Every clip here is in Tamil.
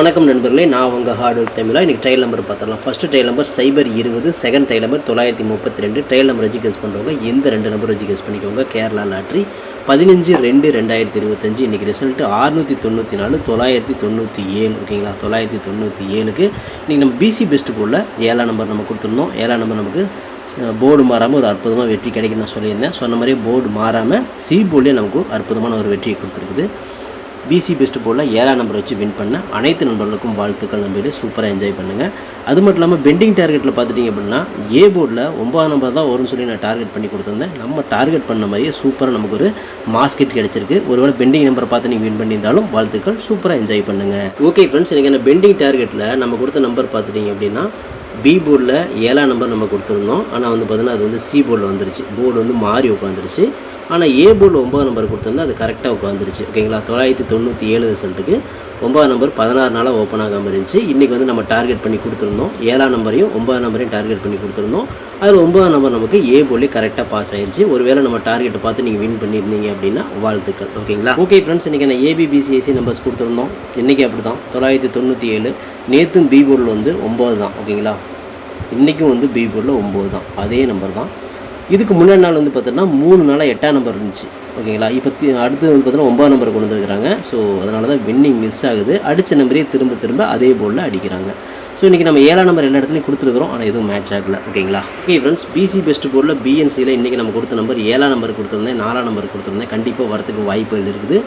வணக்கம் நண்பர்களே நான் உங்கள் ஹார்ட் ஒர்க் தமிழா? இன்றைக்கி ட்ரையல் நம்பர் பார்த்துடலாம். ஃபஸ்ட்டு ட்ரையல் நம்பர் சைபர் இருபது செகண்ட் ட்ரையல் நம்பர் தொள்ளாயிரத்தி முப்பத்தி ரெண்டு ட்ரையல் நம்பர் வச்சு கெஸ் பண்ணுறவங்க எந்த ரெண்டு நம்பர் வச்சு கெஸ் பண்ணிக்கோங்க. கேரளா லாட்ரி பதினஞ்சு ரெண்டு ரெண்டாயிரத்தி இருபத்தஞ்சு. இன்றைக்கி ரிசல்ட்டு ஆறுநூற்றி தொண்ணூற்றி நாலு தொள்ளாயிரத்தி தொண்ணூற்றி ஏழு. ஓகேங்களா தொள்ளாயிரத்தி தொண்ணூற்றி ஏழுக்கு இன்றைக்கி நம்ம பிசி பெஸ்ட்டு போர்டில் ஏழாம் நம்பர் நம்ம கொடுத்துருந்தோம் ஏழாம் நம்பர் நமக்கு போர்டு மாறாமல் ஒரு அற்புதமாக வெற்றி கிடைக்குன்னு நான் சொல்லியிருந்தேன். சொன்ன மாதிரியே போர்டு மாறாமல் சி போர்ட்லேயே நமக்கு அற்புதமான ஒரு வெற்றியை கொடுத்துருக்குது. பிசி பெஸ்ட் போர்டில் ஏழாம் நம்பர் வச்சு வின் பண்ண அனைத்து நண்பர்களுக்கும் வாழ்த்துக்கள் நம்பிட்டு சூப்பராக என்ஜாய் பண்ணுங்கள் அது மட்டும் இல்லாமல் பெண்டிங் டார்கெட்டில் பார்த்துட்டிங்க அப்படின்னா ஏ போர்டில் ஒன்பதாம் நம்பர் தான் வரும்னு சொல்லி நான் டார்கெட் பண்ணி கொடுத்துருந்தேன். நம்ம டார்கெட் பண்ண மாதிரியே சூப்பராக நமக்கு ஒரு மாஸ்கெட் கிடச்சிருக்கு. ஒருவேளை பெண்டிங் நம்பரை பார்த்து நீங்கள் வின் பண்ணியிருந்தாலும் வாழ்த்துக்கள் சூப்பராக என்ஜாய் பண்ணுங்கள் ஓகே ஃப்ரெண்ட்ஸ் எனக்கு என்ன பெண்டிங் டார்கெட்டில் நம்ம கொடுத்த நம்பர் பார்த்துட்டிங்க அப்படின்னா பி போர்டில் ஏழாம் நம்பர் நம்ம கொடுத்துருந்தோம். ஆனால் வந்து பார்த்தீங்கன்னா அது வந்து சி போர்டில் வந்துருச்சு. போர்டு வந்து மாறி உட்காந்துருச்சு ஆனால் ஏ போர்டில் ஒம்பது நம்பர் கொடுத்துருந்தா அது கரெக்டாக உட்காந்துருச்சு ஓகேங்களா தொள்ளாயிரத்தி தொண்ணூற்றி ஏழு ரிசல்ட்டுக்கு ஒம்பது நம்பர் பதினாறு நாளாக ஓப்பன் ஆகாமல் இருந்துச்சு. இன்றைக்கி வந்து நம்ம டார்கெட் பண்ணி கொடுத்துருந்தோம். ஏழாம் நம்பரையும் ஒம்பது நம்பரையும் டார்கெட் பண்ணி கொடுத்துருந்தோம். அதில் ஒன்பதாம் நம்பர் நமக்கு ஏ போர்ட்லேயே கரெக்டாக பாஸ் ஆயிடுச்சு ஒருவேளை நம்ம டார்கெட்டை பார்த்து நீங்கள் வின் பண்ணியிருந்தீங்க அப்படின்னா வாழ்த்துக்கள். ஓகேங்களா ஓகே ஃப்ரெண்ட்ஸ் இன்றைக்கி நான் ஏபிபிசிஎஸ்சி நம்பர்ஸ் கொடுத்துருந்தோம். இன்றைக்கி அப்படி தான் தொள்ளாயிரத்தி தொண்ணூற்றி ஏழு நேற்றும் பி போர்டில் வந்து ஒம்பது தான் ஓகேங்களா இன்றைக்கும் வந்து பி போர்டில் ஒம்பது தான். அதே நம்பர் தான். இதுக்கு முன்னாடி நாள் வந்து பார்த்தோன்னா மூணு நாளாக எட்டாம் நம்பர் இருந்துச்சு. ஓகேங்களா? இப்போ அடுத்து வந்து பார்த்தோன்னா ஒன்பதாம் நம்பர் கொண்டு வந்துருக்காங்க ஸோ அதனால தான் வின்னிங் மிஸ் ஆகுது. அடித்த நம்பரே திரும்ப திரும்ப அதே போர்டில் அடிக்கிறாங்க. ஸோ இன்றைக்கி நம்ம ஏழாம் நம்பர் எல்லா இடத்துலையும் கொடுத்துருக்குறோம். ஆனால் எதுவும் மேட்ச் ஆகல. ஓகேங்களா? ஓகே ஃப்ரெண்ட்ஸ் பிசி பெஸ்ட் போர்டில் பிஎன்சியில் இன்றைக்கி நம்ம கொடுத்த நம்பர் ஏழாம் நம்பர் கொடுத்துருந்தேன். நாலாம் நம்பர் கொடுத்துருந்தேன். கண்டிப்பாக வரத்துக்கு வாய்ப்புகள் இருக்குது.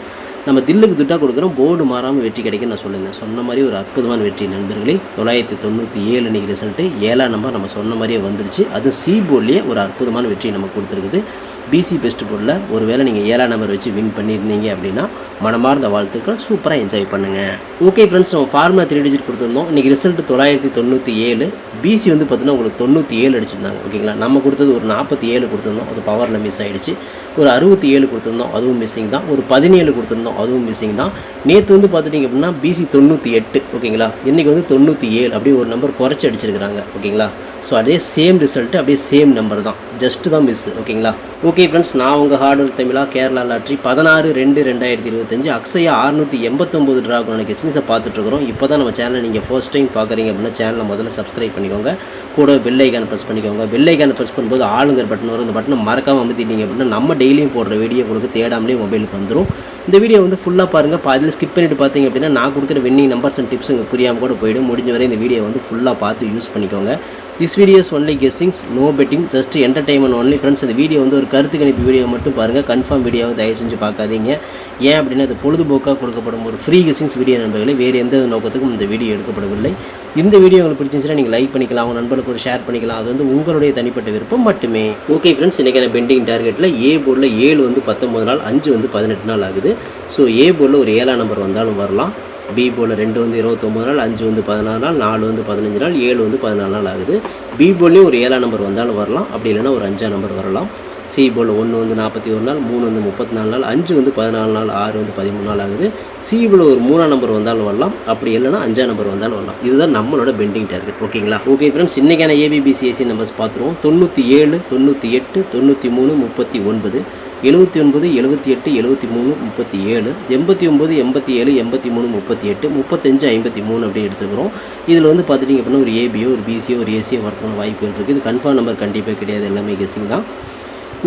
நம்ம தில்லுக்கு துட்டா கொடுக்குறோம் போர்டு மாறாமல் வெற்றி கிடைக்கும் நான் சொல்லுங்கள் சொன்ன மாதிரி ஒரு அற்புதமான வெற்றி நண்பர்களே. தொள்ளாயிரத்தி தொண்ணூற்றி ஏழு இன்றைக்கி ரிசல்ட்டு ஏழாம் நம்பர் நம்ம சொன்ன மாதிரியே வந்துருச்சு. அது சி போர்ட்லேயே ஒரு அற்புதமான வெற்றி நமக்கு கொடுத்துருக்குது. பிசி பெஸ்ட் போர்டில் ஒருவேளை நீங்கள் ஏழாம் நம்பர் வச்சு வின் பண்ணியிருந்தீங்க அப்படின்னா மனமார்ந்த வாழ்த்துக்கள் சூப்பராக என்ஜாய் பண்ணுங்கள் ஓகே ஃப்ரெண்ட்ஸ் நம்ம ஃபார்முலா த்ரீ டிஜிட் கொடுத்துருந்தோம். இன்றைக்கி ரிசல்ட் தொள்ளாயிரத்தி தொண்ணூற்றி ஏழு. பிசி வந்து பார்த்தீங்கன்னா உங்களுக்கு தொண்ணூற்றி ஏழு அடிச்சிருந்தாங்க. ஓகேங்களா நம்ம கொடுத்தது ஒரு நாற்பத்தி ஏழு கொடுத்துருந்தோம். அது பவரில் மிஸ் ஆகிடுச்சு ஒரு அறுபத்தி ஏழு கொடுத்துருந்தோம். அதுவும் மிஸ்ஸிங் தான். ஒரு பதினேழு கொடுத்துருந்தோம். அதுவும் மிஸ்ஸிங் தான். நேற்று வந்து பார்த்துட்டிங்க அப்படின்னா பிசி தொண்ணூற்றி எட்டு. ஓகேங்களா இன்றைக்கி வந்து தொண்ணூற்றி ஏழு. அப்படியே ஒரு நம்பர் குறைச்சி அடிச்சிருக்கிறாங்க. ஓகேங்களா ஸோ அதே சேம் ரிசல்ட்டு அப்படியே சேம் நம்பர் தான். ஜஸ்ட்டு தான் மிஸ் ஓகேங்களா ஓகே ஃப்ரெண்ட்ஸ் நான் உங்கள் ஹார்டு தமிழா கேரளா லாட்ரி பதினாறு ரெண்டு ரெண்டாயிரத்தி இருபத்தஞ்சு அக்ஸையா அறுநூற்றி எண்பத்தொம்போது ட்ராகோன கெஸ்மிஸை பார்த்துட்ருக்குறோம் இப்போ தான் நம்ம சேனலை நீங்கள் ஃபர்ஸ்ட் டைம் பார்க்குறீங்க அப்படின்னா சேனலை முதல்ல சப்ஸ்கிரைப் பண்ணிக்கோங்க. கூட பெல்லைக்கான ப்ரெஸ் பண்ணிக்கோங்க. பெல்லைக்கான ப்ரெஸ் பண்ணும்போது ஆளுங்கிற பட்டன் வரும். அந்த பட்டனை மறக்காமல் அமைத்திட்டீங்க அப்படின்னா நம்ம டெய்லியும் போடுற வீடியோ உங்களுக்கு தேடாமலே மொபைலுக்கு வந்துடும் இந்த வீடியோ வந்து ஃபுல்லாக பாருங்கள் பாதியில் ஸ்கிப் பண்ணிட்டு பார்த்தீங்க அப்படின்னா நான் கொடுக்குற வின்னிங் நம்பர்ஸ் அண்ட் டிப்ஸ் உங்களுக்கு புரியாமல் கூட போயிடும். முடிஞ்ச வரை இந்த வீடியோ வந்து ஃபுல்லாக பார்த்து யூஸ் பண்ணிக்கோங்க. This videos only guessings no betting just entertainment only friends இந்த வீடியோ வந்து ஒரு கருத்து கணிப்பு வீடியோ மட்டும் பாருங்கள் கன்ஃபார்ம் வீடியோவை தயவு செஞ்சு பார்க்காதீங்க. ஏன் அப்படின்னா அது பொழுதுபோக்காக கொடுக்கப்படும் ஒரு ஃப்ரீ கெஸ்ஸிங்ஸ் வீடியோ நண்பர்களே. வேறு எந்த நோக்கத்துக்கும் இந்த வீடியோ எடுக்கப்படவில்லை. இந்த வீடியோ உங்களுக்கு பிடிச்சிருந்துச்சுன்னா நீங்கள் லைக் பண்ணிக்கலாம். உங்கள் நண்பர்களுக்கு ஒரு ஷேர் பண்ணிக்கலாம். அது வந்து உங்களுடைய தனிப்பட்ட விருப்பம் மட்டுமே. ஓகே ஃப்ரெண்ட்ஸ் இன்றைக்கான பெண்டிங் டார்கெட்டில் ஏ போர்டில் ஏழு வந்து பத்தொம்பது நாள் அஞ்சு வந்து பதினெட்டு நாள் ஆகுது. ஸோ ஏ போர்டில் ஒரு ஏழாம் நம்பர் வந்தாலும் வரலாம். பி போர்டில் ரெண்டு வந்து இருபத்தொம்பது நாள் அஞ்சு வந்து பதினாறு நாள் நாலு வந்து பதினஞ்சு நாள் ஏழு வந்து பதினாலு நாள் ஆகுது. பி போர்ட்லேயும் ஒரு ஏழாம் நம்பர் வந்தாலும் வரலாம். அப்படி இல்லைன்னா ஒரு அஞ்சாம் நம்பர் வரலாம். சி போல் ஒன்று வந்து நாற்பத்தி ஒரு நாள் மூணு வந்து முப்பத்தி நாலு நாள் அஞ்சு வந்து பதினாலு நாள் ஆறு வந்து பதிமூணு நாள் ஆகுது. சி போல் ஒரு மூணாம் நம்பர் வந்தாலும் வரலாம். அப்படி இல்லைன்னா அஞ்சாம் நம்பர் வந்தாலும் வரலாம். இதுதான் நம்மளோட பெண்டிங் டார்கெட் ஓகேங்களா ஓகே ஃப்ரெண்ட்ஸ் இன்றைக்கான ஏபிபிசிஎஸ்சி நம்பர்ஸ் பார்த்துருவோம். தொண்ணூற்றி ஏழு தொண்ணூற்றி எட்டு தொண்ணூற்றி மூணு முப்பத்தி ஒன்பது எழுபத்தி ஒன்பது எழுபத்தி எட்டு எழுபத்தி மூணு முப்பத்தி ஏழு எண்பத்தி ஒம்பது எண்பத்தி ஏழு எண்பத்தி மூணு முப்பத்தி எட்டு முப்பத்தஞ்சு ஐம்பத்தி மூணு அப்படி எடுத்துக்கிறோம் இதில் வந்து பார்த்துட்டிங்க அப்படின்னா ஒரு ஏபியோ ஒரு பிசியோ ஒரு ஏசியோ வரதுக்கான வாய்ப்புகள் இருக்குது இது கன்ஃபார்ம் நம்பர் கண்டிப்பாக கிடையாது. எல்லாமே கெஸிங் தான்.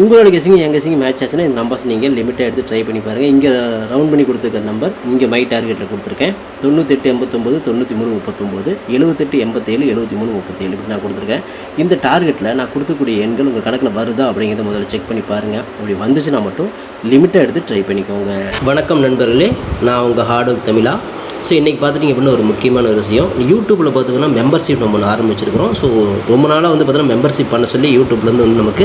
உங்களோட கெஸிங் என் கெஸிங் மேட்ச் ஆச்சுன்னா இந்த நம்பர்ஸ் நீங்கள் லிமிட்டாக எடுத்து ட்ரை பண்ணி பாருங்கள் இங்கே ரவுண்ட் பண்ணி கொடுத்துருக்க நம்பர் இங்கே மை டார்கெட்டில் கொடுத்துருக்கேன். தொண்ணூத்தெட்டு எண்பத்தொம்போது தொண்ணூற்றி மூணு முப்பத்தொம்போது எழுபத்தெட்டு எண்பத்தேழு எழுபத்தி மூணு முப்பத்தேழு இப்படி நான் கொடுத்துருக்கேன். இந்த டார்கெட்டில் நான் கொடுக்கக்கூடிய எண்கள் உங்கள் கணக்கில் வருதா அப்படிங்கிறத முதல்ல செக் பண்ணி பாருங்கள் அப்படி வந்துச்சுன்னா மட்டும் லிமிட்டாக எடுத்து ட்ரை பண்ணிக்கோங்க. வணக்கம் நண்பர்களே நான் உங்கள் ஹார்ட் ஒர்க் தமிழா. ஸோ இன்றைக்கி பார்த்துட்டிங்க அப்படின்னா ஒரு முக்கியமான ஒரு விஷயம். யூடியூப்பில் பார்த்தீங்கன்னா மெம்பர்ஷிப் நம்ம ஒன்று ஆரம்பிச்சிருக்கிறோம். ஸோ ரொம்ப நாளாக வந்து பார்த்தீங்கன்னா மெம்பர்ஷிப் பண்ண சொல்லி யூடியூப்லேருந்து வந்து நமக்கு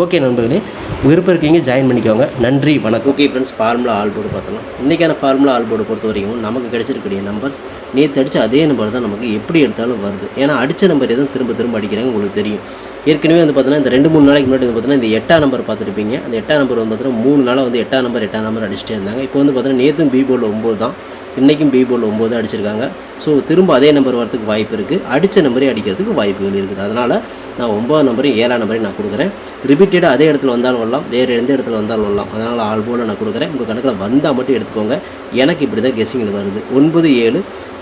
ஓகே நண்பர்களே விருப்பம் இருக்கீங்க ஜாயின் பண்ணிக்கோங்க. நன்றி வணக்கம். Okay friends formula all board பார்த்தலாம் இன்றைக்கான ஃபார்முலா ஆல் போர்டு பொறுத்த வரைக்கும் நமக்கு கிடைச்சிருக்கக்கூடிய நம்பர்ஸ் நேற்று அடித்த அதே நம்பர் தான் நமக்கு எப்படி எடுத்தாலும் வருது. ஏன்னா அடித்த நம்பர் எதுவும் திரும்ப திரும்ப அடிக்கிறாங்க உங்களுக்கு தெரியும். ஏற்கனவே வந்து பார்த்தீங்கன்னா இந்த ரெண்டு மூணு நாளைக்கு முன்னாடி வந்து பார்த்தீங்கன்னா இந்த எட்டாம் நம்பர் பார்த்துருப்பீங்க. அந்த எட்டாம் நம்பர் வந்து பார்த்தீங்கன்னா மூணு நாளாக வந்து எட்டாம் நம்பர் எட்டாம் நம்பர் அடிச்சிட்டே இருந்தாங்க. இப்போ வந்து பார்த்தீங்கன்னா நேற்றும் பி போர்டில் ஒம்பது தான். இன்றைக்கும் பி போர்டில் ஒம்பது அடிச்சிருக்காங்க. ஸோ திரும்ப அதே நம்பர் வரதுக்கு வாய்ப்பு இருக்குது அடித்த நம்பரே அடிக்கிறதுக்கு வாய்ப்புகள் இருக்குது. அதனால் நான் ஒம்பது நம்பரையும் ஏழாம் நம்பரையும் நான் கொடுக்குறேன். ரிப்பீட்டடாக அதே இடத்துல வந்தாலும் வரலாம். வேறு எந்த இடத்துல வந்தாலும் வரலாம். அதனால் ஆள் போல் நான் கொடுக்குறேன். உங்கள் கணக்கில் வந்தால் மட்டும் எடுத்துக்கோங்க. எனக்கு இப்படி தான் கெஸ்ஸிங்கில் வருது. ஒன்பது ஏழு.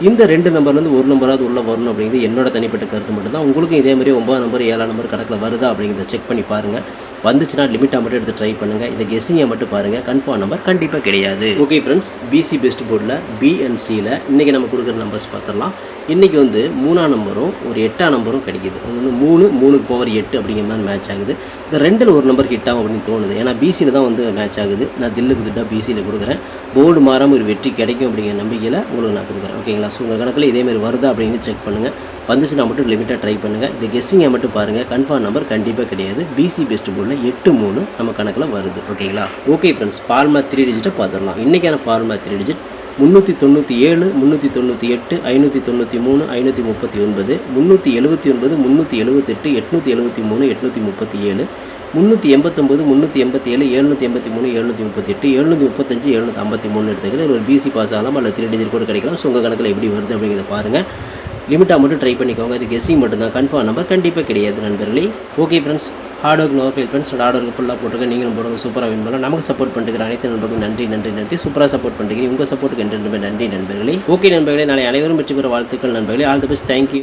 இந்த ரெண்டு நம்பர்லேருந்து ஒரு நம்பராவது உள்ளே வரணும் அப்படிங்கிறது என்னோட தனிப்பட்ட கருத்து மட்டும்தான். உங்களுக்கும் இதே மாதிரி ஒம்பது நம்பர் ஏழாம் நம்பர் கணக்கில் வருதா அப்படிங்கிறத செக் பண்ணி பாருங்கள் வந்துச்சுன்னா லிமிட்டாக மட்டும் எடுத்து ட்ரை பண்ணுங்கள் இந்த கெஸ்ஸிங்கை மட்டும் பாருங்கள் கன்ஃபார்ம் நம்பர் கண்டிப்பாக கிடையாது. ஓகே ஃப்ரெண்ட்ஸ் பிசி பெஸ்ட் போர்டில் பிஎன்சியில் இன்றைக்கி நம்ம கொடுக்குற நம்பர்ஸ் பார்த்துடலாம். இன்றைக்கி வந்து மூணாம் நம்பரும் ஒரு எட்டாம் நம்பரும் கிடைக்குது. அது வந்து மூணு மூணுக்கு பவர் எட்டு அப்படிங்கிற மாதிரி மேட்ச் ஆகுது. இந்த ரெண்டில் ஒரு நம்பர் ஹிட் ஆகும் அப்படின்னு தோணுது. ஏன்னா பிசியில் தான் வந்து மேட்ச் ஆகுது. நான் தில்லுக்கு திட்டாக பிசியில் கொடுக்குறேன். போர்டு மாறாமல் ஒரு வெற்றி கிடைக்கும் அப்படிங்கிற நம்பிக்கையில் உங்களுக்கு நான் கொடுக்குறேன். ஓகேங்களா ஸோ உங்கள் கணக்கில் இதேமாதிரி வருதா அப்படிங்கிறது செக் பண்ணுங்கள் வந்துச்சுன்னா மட்டும் லிமிட்டாக ட்ரை பண்ணுங்கள் இந்த கெஸ்ஸிங்கை மட்டும் பாருங்கள் கன்ஃபார்ம் நம்பர் கண்டிப்பாக கிடையாது. பிசி பெஸ்ட் போர்டில் எட்டு மூணு நம்ம கணக்கில் வருது. ஓகேங்களா ஓகே ஃப்ரெண்ட்ஸ் ஃபார்மா த்ரீ டிஜிட்டை பார்த்துடலாம். இன்றைக்கான ஃபார்மா த்ரீ டிஜிட் முந்நூற்றி தொண்ணூற்றி ஏழு முந்நூற்றி தொண்ணூற்றி எட்டு ஐநூற்றி தொண்ணூற்றி மூணு ஐநூற்றி முப்பத்தி ஒன்பது முந்நூற்றி எழுபத்தி ஒன்பது முந்நூற்றி எழுபத்தெட்டு எட்நூற்றி எழுபத்தி மூணு எட்நூற்றி முப்பத்தி ஏழு முந்நூற்றி எண்பத்தொம்பது முந்நூற்றி எண்பத்தி ஏழு எழுநூற்றி எண்பத்தி மூணு எழுநூற்றி முப்பத்தி எட்டு எழுநூற்றி முப்பத்தஞ்சு எழுநூற்றி ஐம்பத்தி மூணு எடுத்துக்கிட்டு ஒரு பிசி பாஸ் ஆகலாம் அல்லது த்ரீ டிஜிட் கூட கிடைக்கலாம். ஸோ உங்கள் கணக்கில் எப்படி வருது அப்படிங்கிறத பாருங்கள் லிமிட்டாக மட்டும் ட்ரை பண்ணிக்கோங்க. அது கெஸ்ஸிங் மட்டும்தான். கன்ஃபார்ம் நம்பர் கண்டிப்பாக கிடையாது நண்பர்களே. Okay friends hard work no fail friends hard work ஃபுல்லாக போட்டுருக்க நீங்களும் போடுங்க சூப்பராக வின் பண்ணலாம். நமக்கு சப்போர்ட் பண்ணிட்டு அனைத்து நண்பர்களும் நன்றி நன்றி நன்றி. சூப்பராக சப்போர்ட் பண்ணிக்கிறீங்க. உங்கள் சப்போர்ட்டுக்கு என்றென்றுமே நன்றி நண்பர்களே. ஓகே நண்பர்களே. நாளை அனைவரும் பெற்று பெற வாழ்த்துக்கள் நண்பர்களே. All the best thank you